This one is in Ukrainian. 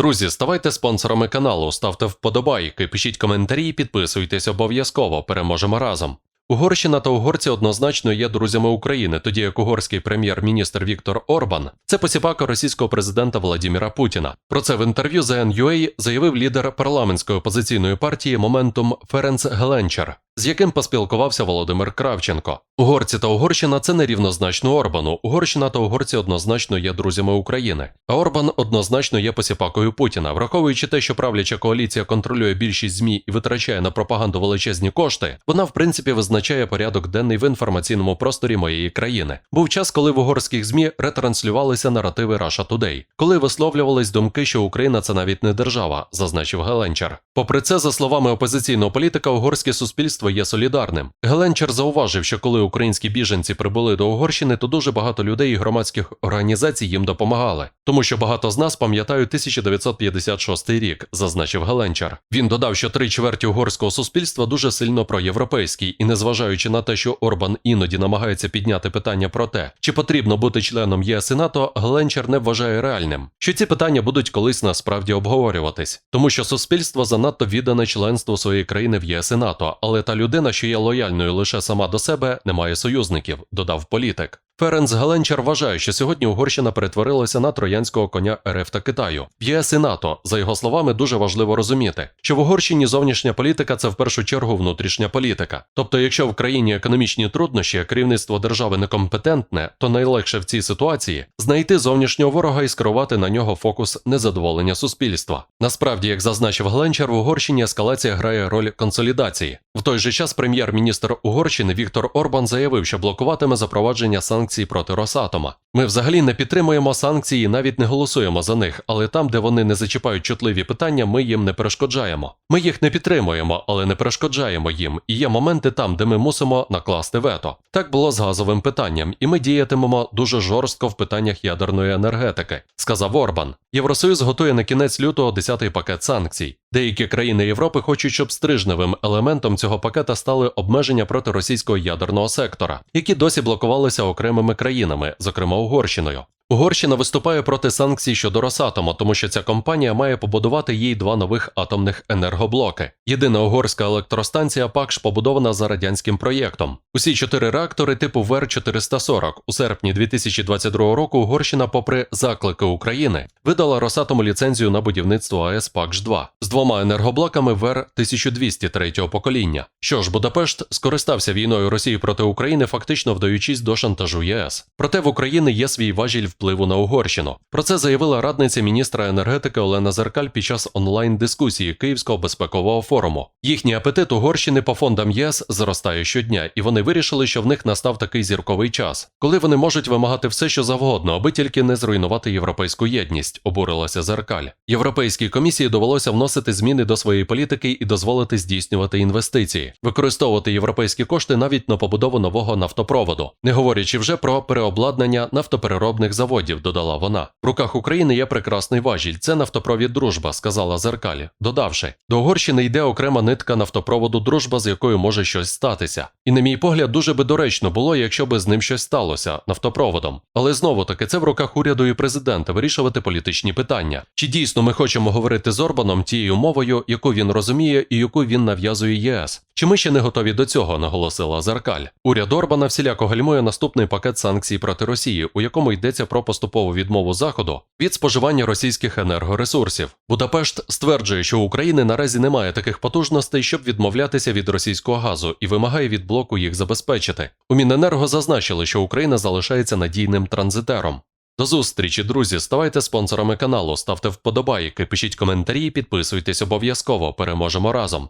Друзі, ставайте спонсорами каналу, ставте вподобайки, пишіть коментарі, і підписуйтесь обов'язково. Переможемо разом. Угорщина та угорці однозначно є друзями України, тоді як угорський прем'єр-міністр Віктор Орбан це посіпака російського президента Владіміра Путіна. Про це в інтерв'ю The NUA заявив лідер парламентської опозиційної партії Моментум Ференц Геленчер, з яким поспілкувався Володимир Кравченко. Угорці та Угорщина це нерівнозначно Орбану. Угорщина та угорці однозначно є друзями України. А Орбан однозначно є посіпакою Путіна, враховуючи те, що правляча коаліція контролює більшість змі і витрачає на пропаганду величезні кошти. Вона в принципі визначає порядок денний в інформаційному просторі моєї країни. Був час, коли в угорських змі ретранслювалися наративи Russia Today, коли висловлювались думки, що Україна це навіть не держава, зазначив Геленчер. Попри це, за словами опозиційного політика, угорське суспільство є солідарним. Геленчер зауважив, що коли українські біженці прибули до Угорщини, то дуже багато людей і громадських організацій їм допомагали, тому що багато з нас пам'ятають 1956 рік, зазначив Геленчар. Він додав, що три чверті угорського суспільства дуже сильно проєвропейський, і незважаючи на те, що Орбан іноді намагається підняти питання про те, чи потрібно бути членом ЄС і НАТО, Геленчар не вважає реальним, що ці питання будуть колись насправді обговорюватись, тому що суспільство занадто віддане членству своєї країни в ЄС і НАТО, але та людина, що є лояльною лише сама до себе, не має союзників, додав політик. Ференц Геленчар вважає, що сьогодні Угорщина перетворилася на троянського коня РФ та Китаю. В ЄС і НАТО, за його словами, дуже важливо розуміти, що в Угорщині зовнішня політика це в першу чергу внутрішня політика. Тобто, якщо в країні економічні труднощі, а керівництво держави некомпетентне, то найлегше в цій ситуації знайти зовнішнього ворога і скерувати на нього фокус незадоволення суспільства. Насправді, як зазначив Геленчар, в Угорщині ескалація грає роль консолідації. В той же час прем'єр-міністр Угорщини Віктор Орбан заявив, що блокуватиме запровадження санкцій проти Росатома. Ми взагалі не підтримуємо санкції, навіть не голосуємо за них, але там, де вони не зачіпають чутливі питання, ми їм не перешкоджаємо. Ми їх не підтримуємо, але не перешкоджаємо їм. І є моменти там, де ми мусимо накласти вето. Так було з газовим питанням, і ми діятимемо дуже жорстко в питаннях ядерної енергетики, сказав Орбан. Євросоюз готує на кінець лютого 10-й пакет санкцій. Деякі країни Європи хочуть, щоб стрижневим елементом цього пакета стали обмеження проти російського ядерного сектора, які досі блокувалися окремими країнами, зокрема Угорщиною. Угорщина виступає проти санкцій щодо Росатому, тому що ця компанія має побудувати їй два нових атомних енергоблоки. Єдина угорська електростанція ПАКШ побудована за радянським проєктом. Усі чотири реактори типу ВЕР-440 у серпні 2022 року Угорщина, попри заклики України, видала Росатому ліцензію на будівництво АЕС ПАКШ-2 з двома енергоблоками ВЕР-1200 третього покоління. Що ж, Будапешт скористався війною Росії проти України, фактично вдаючись до шантажу ЄС. Проте в Україні є свій важіль впливу на Угорщину. Про це заявила радниця міністра енергетики Олена Зеркаль під час онлайн-дискусії Київського безпекового форуму. Їхній апетит Угорщини по фондам ЄС зростає щодня, і вони вирішили, що в них настав такий зірковий час, коли вони можуть вимагати все, що завгодно, аби тільки не зруйнувати європейську єдність, обурилася Зеркаль. Європейській комісії довелося вносити зміни до своєї політики і дозволити здійснювати інвестиції, використовувати європейські кошти навіть на побудову нового нафтопроводу, не говорячи вже про переобладнання нафтопереробних заводів, додала вона. В руках України є прекрасний важіль. Це нафтопровід дружба, сказала Зеркаль, додавши, до Угорщини йде окрема нитка нафтопроводу дружба, з якою може щось статися. І, на мій погляд, дуже би доречно було, якщо би з ним щось сталося нафтопроводом. Але знову таки це в руках уряду і президента вирішувати політичні питання. Чи дійсно ми хочемо говорити з Орбаном тією мовою, яку він розуміє і яку він нав'язує ЄС? Чи ми ще не готові до цього? наголосила Зеркаль. Уряд Орбана всіляко гальмує наступний пакет санкцій проти Росії, у якому йдеться про поступову відмову Заходу від споживання російських енергоресурсів. Будапешт стверджує, що у України наразі немає таких потужностей, щоб відмовлятися від російського газу, і вимагає від блоку їх забезпечити. У Міненерго зазначили, що Україна залишається надійним транзитером. До зустрічі, друзі. Ставайте спонсорами каналу, ставте вподобайки, пишіть коментарі, підписуйтесь обов'язково. Переможемо разом.